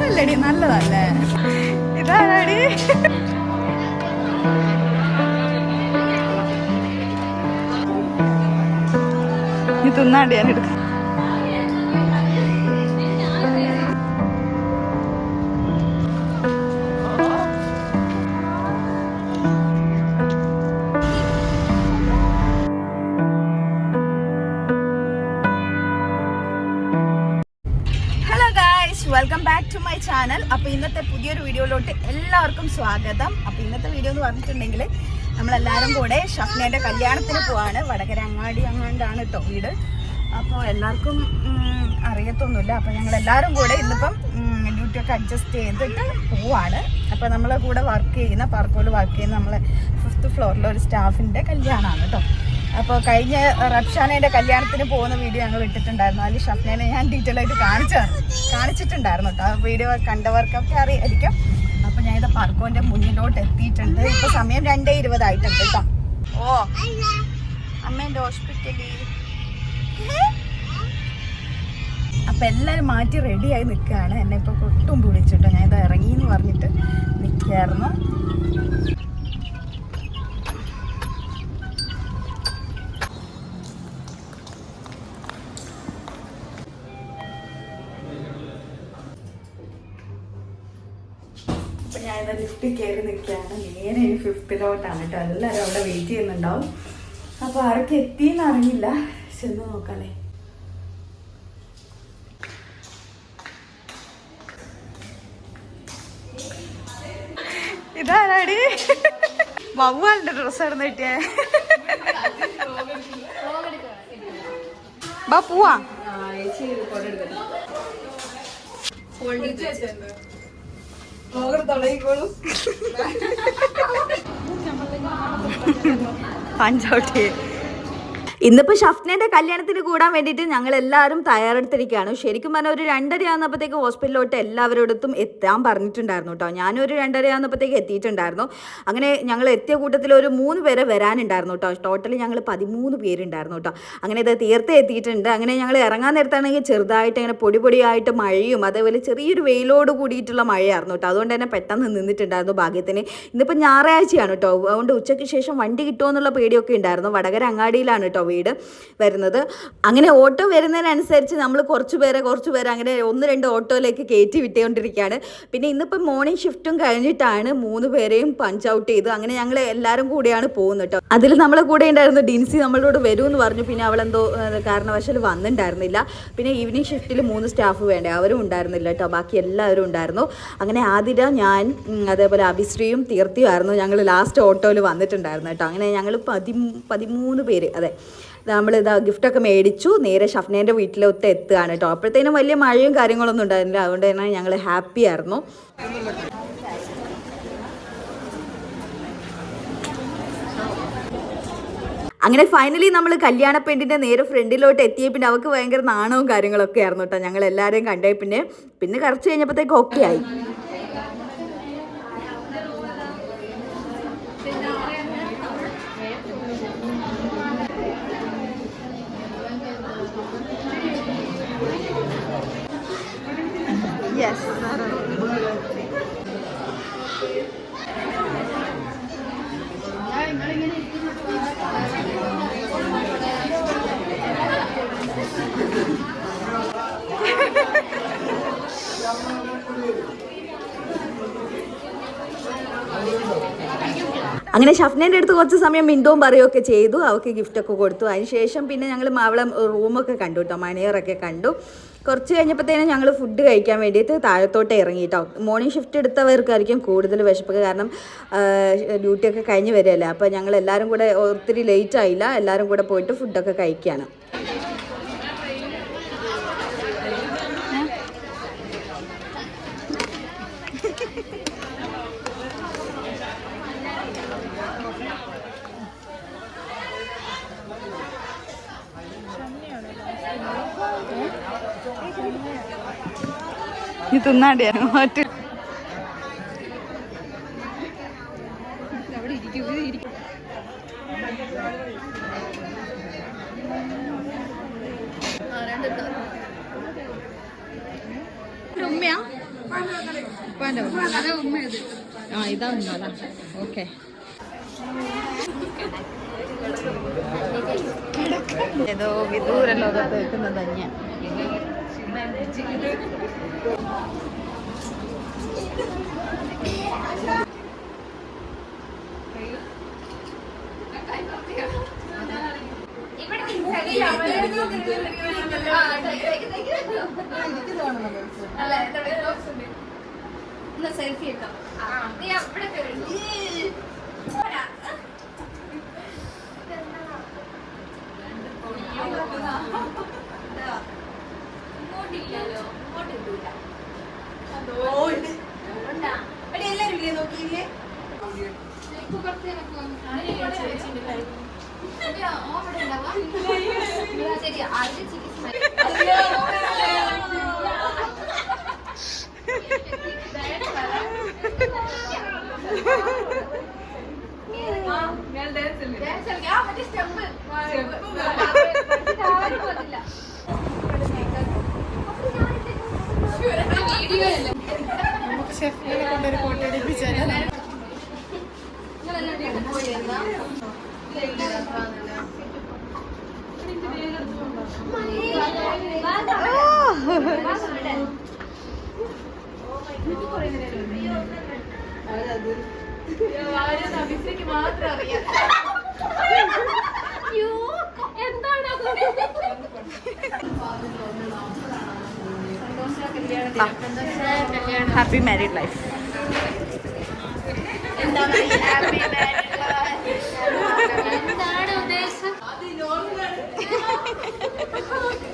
നല്ലടി നല്ലതല്ലേ? ഇതാണടി ഞാൻ എടുക്കാം ചാനൽ അപ്പോൾ ഇന്നത്തെ പുതിയൊരു വീഡിയോയിലോട്ട് എല്ലാവർക്കും സ്വാഗതം. അപ്പോൾ ഇന്നത്തെ വീഡിയോ എന്ന് പറഞ്ഞിട്ടുണ്ടെങ്കിൽ നമ്മളെല്ലാവരും കൂടെ ഷഫ്നയുടെ കല്യാണത്തിന് പോവാണ്. വടകര അങ്ങാടി അങ്ങാണ്ടാണ് കേട്ടോ വീട്. അപ്പോൾ എല്ലാവർക്കും അറിയത്തൊന്നുമില്ല. അപ്പോൾ ഞങ്ങൾ എല്ലാവരും കൂടെ ഇന്നിപ്പം ഡ്യൂട്ടി ഒക്കെ അഡ്ജസ്റ്റ് ചെയ്തിട്ട് പോവാണ്. അപ്പോൾ നമ്മളെ കൂടെ വർക്ക് ചെയ്യുന്ന പാർക്കോയിൽ വർക്ക് ചെയ്യുന്ന നമ്മളെ ഫിഫ്ത്ത് ഫ്ലോറിലെ ഒരു സ്റ്റാഫിന്റെ കല്യാണമാണ് കേട്ടോ അപ്പോൾ കഴിഞ്ഞ റബ്ഷാനയുടെ കല്യാണത്തിന് പോകുന്ന വീഡിയോ ഞങ്ങൾ ഇട്ടിട്ടുണ്ടായിരുന്നു. അതിൽ ഷഫ്നേനെ ഞാൻ ഡീറ്റെയിൽ ആയിട്ട് കാണിച്ചാണ് കാണിച്ചിട്ടുണ്ടായിരുന്നു കേട്ടോ ആ വീഡിയോ കണ്ടവർക്കൊക്കെ അറിയായിരിക്കും. അപ്പോൾ ഞാൻ ഇത് പാർക്കോന്റെ മുന്നിലോട്ട് എത്തിയിട്ടുണ്ട്. ഇപ്പോൾ സമയം രണ്ടേ ഇരുപതായിട്ടുണ്ട് കേട്ടോ ഓ അമ്മേന്റെ ഹോസ്പിറ്റലിൽ. അപ്പം എല്ലാവരും മാറ്റി റെഡിയായി നിൽക്കുകയാണ്. എന്നെ ഇപ്പോൾ കൊട്ടും വിളിച്ചിട്ടോ ഞാൻ ഇത് ഇറങ്ങി എന്ന് പറഞ്ഞിട്ട് നിൽക്കുകയായിരുന്നു. അപ്പൊ ലിഫ്റ്റ് ലിഫ്റ്റിൽ കയറി നിൽക്കുകയാണ്. നേരെ ഇനി ഫിഫ്ത്തിലോട്ടാണ് കേട്ടോ. എല്ലാവരും അവിടെ വെയിറ്റ് ചെയ്യുന്നുണ്ടാവും. അപ്പോൾ ആരൊക്കെ എത്തിയെന്ന് അറിയില്ല ചെന്ന് നോക്കാനേ ഇതാരാടി? വവ്വാലിന്റെ ഡ്രസ് ആയിരുന്നു കിട്ടിയേ. ബാ പോവാ. പഞ്ചൗട്ടി ഇന്നിപ്പോൾ ഷഫ്നയുടെ കല്യാണത്തിന് കൂടാൻ വേണ്ടിയിട്ട് ഞങ്ങൾ എല്ലാവരും തയ്യാറെടുത്തിരിക്കുകയാണ്. ശരിക്കും പറഞ്ഞാൽ ഒരു രണ്ടര ആകുന്നപ്പോഴത്തേക്ക് ഹോസ്പിറ്റലിലോട്ട് എല്ലാവരോടത്തും എത്താൻ പറഞ്ഞിട്ടുണ്ടായിരുന്നു കേട്ടോ. ഞാനൊരു രണ്ടര ആകുന്നപ്പോഴത്തേക്ക് എത്തിയിട്ടുണ്ടായിരുന്നു. അങ്ങനെ ഞങ്ങൾ എത്തിയ കൂട്ടത്തിൽ ഒരു മൂന്ന് പേരെ വരാനുണ്ടായിരുന്നു കേട്ടോ. ടോട്ടലി ഞങ്ങൾ പതിമൂന്ന് പേരുണ്ടായിരുന്നു കേട്ടോ. അങ്ങനെ ഇത് തീർത്ത് എത്തിയിട്ടുണ്ട്. അങ്ങനെ ഞങ്ങൾ ഇറങ്ങാൻ നേരത്താണെങ്കിൽ ചെറുതായിട്ട് അങ്ങനെ പൊടി പൊടിയായിട്ട് മഴയും അതേപോലെ ചെറിയൊരു വെയിലോട് കൂടിയിട്ടുള്ള മഴയായിരുന്നു കേട്ടോ. അതുകൊണ്ട് തന്നെ പെട്ടെന്ന് നിന്നിട്ടുണ്ടായിരുന്നു ഭാഗ്യത്തിന്. ഇന്നിപ്പോൾ ഞായറാഴ്ചയാണ് കേട്ടോ. അതുകൊണ്ട് ഉച്ചയ്ക്ക് ശേഷം വണ്ടി കിട്ടുമോ എന്നുള്ള പേടിയൊക്കെ ഉണ്ടായിരുന്നു. വടകര അങ്ങാടിയിലാണ് കേട്ടോ വീട് വരുന്നത്. അങ്ങനെ ഓട്ടോ വരുന്നതിനനുസരിച്ച് നമ്മൾ കുറച്ച് പേരെ കുറച്ച് പേരെ അങ്ങനെ ഒന്ന് രണ്ട് ഓട്ടോയിലേക്ക് കയറ്റി വിട്ടുകൊണ്ടിരിക്കുകയാണ്. പിന്നെ ഇന്നിപ്പോൾ മോർണിംഗ് ഷിഫ്റ്റും കഴിഞ്ഞിട്ടാണ് മൂന്ന് പേരെയും പഞ്ച് ഔട്ട് ചെയ്തു അങ്ങനെ ഞങ്ങൾ എല്ലാവരും കൂടെയാണ് പോകുന്നത് കേട്ടോ. അതിൽ നമ്മളെ കൂടെ ഉണ്ടായിരുന്നു ഡിൻസി നമ്മളോട് വരുമെന്ന് പറഞ്ഞു. പിന്നെ അവളെന്തോ കാരണവശാൽ വന്നിട്ടുണ്ടായിരുന്നില്ല. പിന്നെ ഈവനിങ് ഷിഫ്റ്റിൽ മൂന്ന് സ്റ്റാഫ് വേണ്ടേ? അവരും ഉണ്ടായിരുന്നില്ല കേട്ടോ. ബാക്കി എല്ലാവരും ഉണ്ടായിരുന്നു. അങ്ങനെ ആതിര ഞാൻ അതേപോലെ അഭിശ്രീയും തീർത്തിയുമായിരുന്നു. ഞങ്ങൾ ലാസ്റ്റ് ഓട്ടോയിൽ വന്നിട്ടുണ്ടായിരുന്നു കേട്ടോ. അങ്ങനെ ഞങ്ങൾ പതി പതിമൂന്ന് പേര് അതെ. നമ്മൾ ഇതാ ഗിഫ്റ്റൊക്കെ മേടിച്ചു. നേരെ ഷഫ്നേന്റെ വീട്ടിലൊത്ത് എത്തുകയാണ് കേട്ടോ അപ്പോഴത്തേനും വലിയ മഴയും കാര്യങ്ങളൊന്നും ഉണ്ടായിരുന്നില്ല. അതുകൊണ്ട് തന്നെ ഞങ്ങൾ ഹാപ്പി ആയിരുന്നു. അങ്ങനെ ഫൈനലി നമ്മൾ കല്യാണ പെണ്ണിന്റെ നേരെ ഫ്രണ്ടിലോട്ട് എത്തിയേ. പിന്നെ അവൾക്ക് ഭയങ്കര നാണവും കാര്യങ്ങളൊക്കെ ആയിരുന്നു കേട്ടോ ഞങ്ങൾ എല്ലാവരെയും കണ്ടേ. പിന്നെ പിന്നെ കുറച്ച് കഴിഞ്ഞപ്പോഴത്തേക്ക് ഓക്കെ ആയി. അങ്ങനെ ഷഫ്നേന്റെ അടുത്ത് കുറച്ച് സമയം മിണ്ടവും പറയുകയൊക്കെ ചെയ്തു. അവൾക്ക് ഗിഫ്റ്റൊക്കെ കൊടുത്തു. അതിനുശേഷം പിന്നെ ഞങ്ങൾ അവളെ റൂമൊക്കെ കണ്ടു കേട്ടോ മണിയറൊക്കെ കണ്ടു. കുറച്ച് കഴിഞ്ഞപ്പോഴത്തേനും ഞങ്ങൾ ഫുഡ് കഴിക്കാൻ വേണ്ടിയിട്ട് താഴത്തോട്ട് ഇറങ്ങി കേട്ടോ മോർണിംഗ് ഷിഫ്റ്റ് എടുത്തവർക്കായിരിക്കും കൂടുതൽ വിശപ്പൊക്കെ കാരണം ഡ്യൂട്ടിയൊക്കെ കഴിഞ്ഞ് വരികയല്ലേ. അപ്പോൾ ഞങ്ങൾ എല്ലാവരും കൂടെ ഒത്തിരി ലേറ്റ് ആയില്ല. എല്ലാവരും കൂടെ പോയിട്ട് ഫുഡൊക്കെ കഴിക്കുകയാണ് നീ തിന്നാടിയാ മാറ്റ്. ഉമ്മയാ? ആ ഇതാ ഉമ്മ ഓക്കെ. ഏതോ വിദൂര ലോകത്ത് വെക്കുന്നത് തന്നെയാ സെൽഫി എടുക്കാം അവിടെ കയറി ഇങ്ങോട്ടില്ലല്ലോ ഇങ്ങോട്ട് എത്തൂല അതുകൊണ്ടാ എല്ലാരും ഇല്ലേ? നോക്കിയില്ലേ? ആദ്യം ചികിത്സ ഷെഫിനെ കൊണ്ടൊരു ഫോട്ടോ എടുപ്പിച്ചാൽ മാത്രം അറിയാം എന്താണ് ഹാപ്പി മാരീഡ് ലൈഫ് എന്താണ് ഉദ്ദേശം?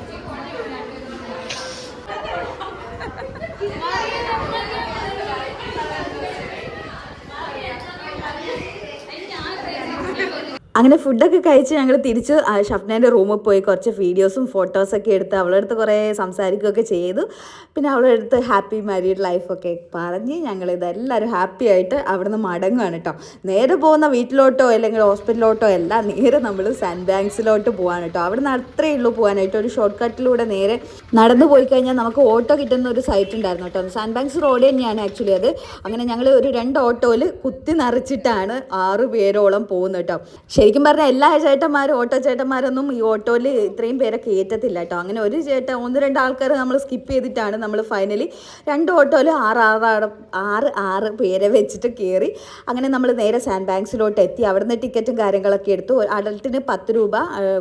അങ്ങനെ ഫുഡൊക്കെ കഴിച്ച് ഞങ്ങൾ തിരിച്ച് ഷഫ്നേന്റെ റൂമിൽ പോയി കുറച്ച് വീഡിയോസും ഫോട്ടോസൊക്കെ എടുത്ത് അവളുടെ അടുത്ത് കുറേ സംസാരിക്കുകയൊക്കെ ചെയ്തു. പിന്നെ അവളുടെ അടുത്ത് ഹാപ്പി മാരീഡ് ലൈഫൊക്കെ പറഞ്ഞ് ഞങ്ങൾ ഇതെല്ലാവരും ഹാപ്പി ആയിട്ട് അവിടെ നിന്ന് മടങ്ങുകയാണ് കേട്ടോ നേരെ പോകുന്ന വീട്ടിലോട്ടോ അല്ലെങ്കിൽ ഹോസ്പിറ്റലിലോട്ടോ അല്ല നേരെ നമ്മൾ സാൻഡ് ബാങ്ക്സിലോട്ട് പോകാൻ കേട്ടോ അവിടെ നിന്ന് അത്രയേ ഉള്ളൂ പോകാനായിട്ട് ഒരു ഷോർട്ട് കട്ടിലൂടെ നേരെ നടന്നു പോയി കഴിഞ്ഞാൽ നമുക്ക് ഓട്ടോ കിട്ടുന്ന ഒരു സൈറ്റ് ഉണ്ടായിരുന്നു കേട്ടോ സാൻഡ് ബാങ്ക്സ് റോഡ് തന്നെയാണ് ആക്ച്വലി അത്. അങ്ങനെ ഞങ്ങൾ ഒരു രണ്ട് ഓട്ടോയിൽ കുത്തി നിറച്ചിട്ടാണ് ആറ് പേരോളം പോകുന്നത് കേട്ടോ ശരിക്കും പറഞ്ഞാൽ എല്ലാ ചേട്ടന്മാരും ഓട്ടോ ചേട്ടന്മാരൊന്നും ഈ ഓട്ടോയിൽ ഇത്രയും പേരെ കയറ്റത്തില്ല കേട്ടോ. അങ്ങനെ ഒരു ചേട്ടൻ ഒന്ന് രണ്ട് ആൾക്കാർ നമ്മൾ സ്കിപ്പ് ചെയ്തിട്ടാണ് നമ്മൾ ഫൈനലി രണ്ട് ഓട്ടോയിൽ ആറ് ആറ് ആറ് ആറ് പേരെ വെച്ചിട്ട് കയറി അങ്ങനെ നമ്മൾ നേരെ സാൻഡ് ബാങ്ക്സിലോട്ട് എത്തി. അവിടുന്ന് ടിക്കറ്റും കാര്യങ്ങളൊക്കെ എടുത്തു. അഡൽട്ടിന് പത്ത് രൂപ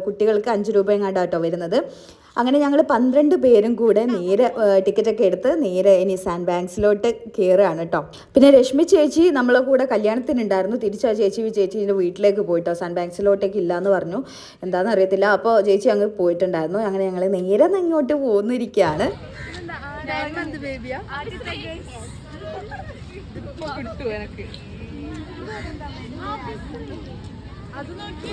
കുട്ടികൾക്ക് അഞ്ച് രൂപ എങ്ങാണ്ടാണ് കേട്ടോ വരുന്നത്. അങ്ങനെ ഞങ്ങൾ പന്ത്രണ്ട് പേരും കൂടെ നേരെ ടിക്കറ്റൊക്കെ എടുത്ത് നേരെ ഇനി സാൻഡ് ബാങ്ക്സിലോട്ട് കയറുകയാണ് കേട്ടോ. പിന്നെ രശ്മി ചേച്ചി നമ്മളെ കൂടെ കല്യാണത്തിനുണ്ടായിരുന്നു. തിരിച്ചാ ചേച്ചി ചേച്ചീന്റെ വീട്ടിലേക്ക് പോയിട്ടോ. സാൻഡ് ബാങ്ക്സിലോട്ടേക്ക് എന്ന് പറഞ്ഞു. എന്താണെന്ന് അറിയത്തില്ല. അപ്പോൾ ചേച്ചി അങ്ങ് പോയിട്ടുണ്ടായിരുന്നു. അങ്ങനെ ഞങ്ങൾ നേരെ ഇങ്ങോട്ട് പോന്നിരിക്കുകയാണ്. കിട്ടു എനക്ക്. അത് നോക്കി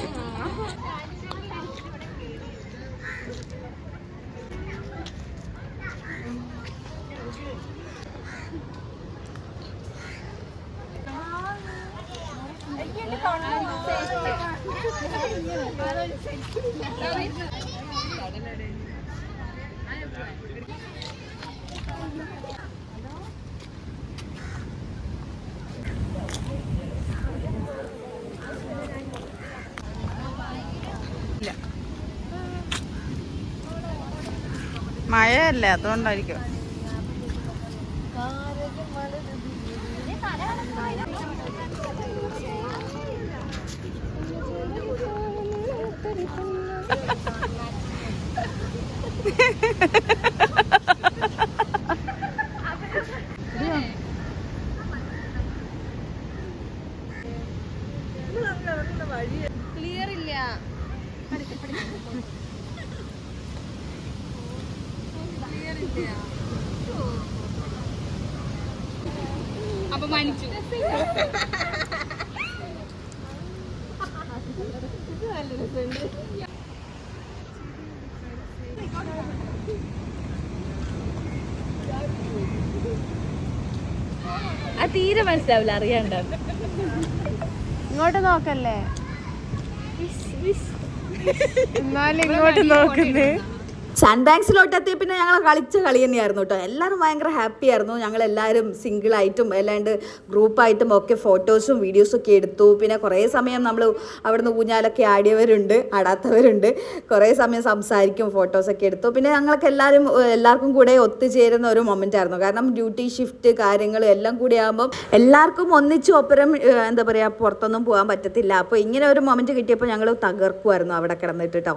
മഴയല്ലേ അതുകൊണ്ടായിരിക്കും. ക്ലിയർ ഇല്ല നല്ല മണിച്ചു ആ തീരെ മനസ്സിലാവില്ല അറിയാണ്ട. ഇങ്ങോട്ട് നോക്കല്ലേ? എന്നാലും ഇങ്ങോട്ട് നോക്കുന്നേ. സാൻഡ് ബാങ്ക്സിലോട്ട് എത്തിയ പിന്നെ ഞങ്ങൾ കളിച്ച കളി തന്നെയായിരുന്നു കേട്ടോ എല്ലാവരും ഭയങ്കര ഹാപ്പി ആയിരുന്നു. ഞങ്ങൾ എല്ലാവരും സിംഗിളായിട്ടും അല്ലാണ്ട് ഗ്രൂപ്പായിട്ടും ഒക്കെ ഫോട്ടോസും വീഡിയോസും ഒക്കെ എടുത്തു. പിന്നെ കുറേ സമയം നമ്മൾ അവിടുന്ന് ഊഞ്ഞാലൊക്കെ ആടിയവരുണ്ട് ആടാത്തവരുണ്ട്. കുറേ സമയം സംസാരിക്കും ഫോട്ടോസൊക്കെ എടുത്തു. പിന്നെ ഞങ്ങൾക്ക് എല്ലാവരും എല്ലാവർക്കും കൂടെ ഒത്തുചേരുന്ന ഒരു മൊമെന്റ് ആയിരുന്നു. കാരണം ഡ്യൂട്ടി ഷിഫ്റ്റ് കാര്യങ്ങൾ എല്ലാം കൂടി ആകുമ്പം എല്ലാവർക്കും ഒന്നിച്ച് ഒപ്പരം എന്താ പറയുക പുറത്തൊന്നും പോകാൻ പറ്റത്തില്ല. അപ്പോൾ ഇങ്ങനെ ഒരു മൊമെന്റ് കിട്ടിയപ്പോൾ ഞങ്ങൾ തകർക്കുമായിരുന്നു അവിടെ കിടന്നിട്ട് കേട്ടോ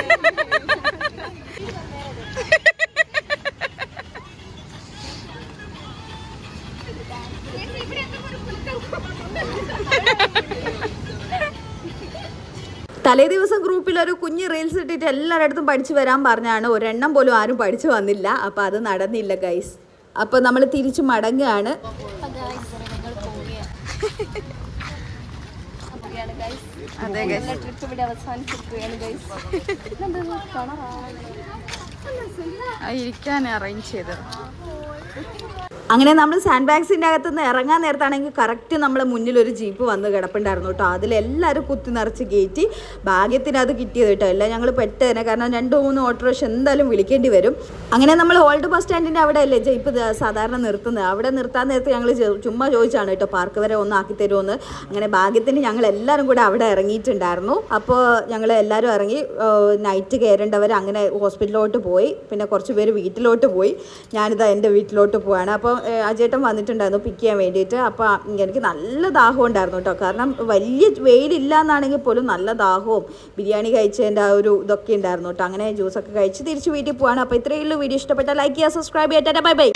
തലേ ദിവസം ഗ്രൂപ്പിൽ ഒരു കുഞ്ഞ് റീൽസ് ഇട്ടിട്ട് എല്ലാവരുടെ പഠിച്ചു വരാൻ പറഞ്ഞാണ്. ഒരെണ്ണം പോലും ആരും പഠിച്ചു വന്നില്ല. അപ്പോൾ അത് നടന്നില്ല ഗൈസ് അപ്പോൾ നമ്മൾ തിരിച്ചു മടങ്ങുകയാണ്. അതെ ട്രിപ്പ് ഇവിടെ അവസാനിച്ചിരിക്കുകയാണ് ഗൈസ് ഇരിക്കാൻ അറേഞ്ച് ചെയ്തത്. അങ്ങനെ നമ്മൾ സാൻഡ് ബാഗ്സിന്റെ അകത്ത് നിന്ന് ഇറങ്ങാൻ നേരത്താണെങ്കിൽ കറക്റ്റ് നമ്മൾ മുന്നിൽ ഒരു ജീപ്പ് വന്ന് കിടപ്പുണ്ടായിരുന്നു കേട്ടോ. അതിലെല്ലാവരും കുത്തി നിറച്ച് കയറ്റി ഭാഗ്യത്തിന് അത് കിട്ടിയത് കേട്ടോ. എല്ലാം ഞങ്ങൾ പെട്ട് കാരണം രണ്ട് മൂന്ന് ഓട്ടോറിക്ഷ എന്തായാലും വിളിക്കേണ്ടി വരും. അങ്ങനെ നമ്മൾ ഓൾഡ് ബസ് സ്റ്റാൻഡിന്റെ അവിടെ അല്ലേ ജീപ്പ് സാധാരണ നിർത്തുന്നത്. അവിടെ നിർത്താൻ നേരത്ത് ഞങ്ങൾ ചുമ്മാ ചോദിച്ചാണ് കേട്ടോ പാർക്ക് വരെ ഒന്ന് ആക്കി തരുമെന്ന് അങ്ങനെ ഭാഗ്യത്തിന് ഞങ്ങൾ എല്ലാവരും കൂടെ അവിടെ ഇറങ്ങിയിട്ടുണ്ടായിരുന്നു. അപ്പോൾ ഞങ്ങൾ എല്ലാവരും ഇറങ്ങി നൈറ്റ് കയറേണ്ടവർ അങ്ങനെ ഹോസ്പിറ്റലിലോട്ട് പോയി. പിന്നെ കുറച്ച് പേര് വീട്ടിലോട്ട് പോയി. ഞാനിതാ എന്റെ വീട്ടിലോട്ട് പോവാണ്. അപ്പോൾ അജേട്ടൻ വന്നിട്ടുണ്ടായിരുന്നു പിക്ക് ചെയ്യാൻ വേണ്ടിയിട്ട്. അപ്പോൾ എനിക്ക് നല്ല ദാഹം ഉണ്ടായിരുന്നു കേട്ടോ. കാരണം വലിയ വെയിലില്ല എന്നാണെങ്കിൽ പോലും നല്ല ദാഹവും ബിരിയാണി കഴിച്ചതിന്റെ ആ ഒരു ഇതൊക്കെ ഉണ്ടായിരുന്നു കേട്ടോ. അങ്ങനെ ജ്യൂസൊക്കെ കഴിച്ച് തിരിച്ച് വീട്ടിൽ പോവാണ്. അപ്പോൾ ഇത്രയേ ഉള്ളൂ. വീഡിയോ ഇഷ്ടപ്പെട്ടാൽ ലൈക്ക് ചെയ്യുക സബ്സ്ക്രൈബ് ചെയ്തിട്ട് ബൈ ബൈ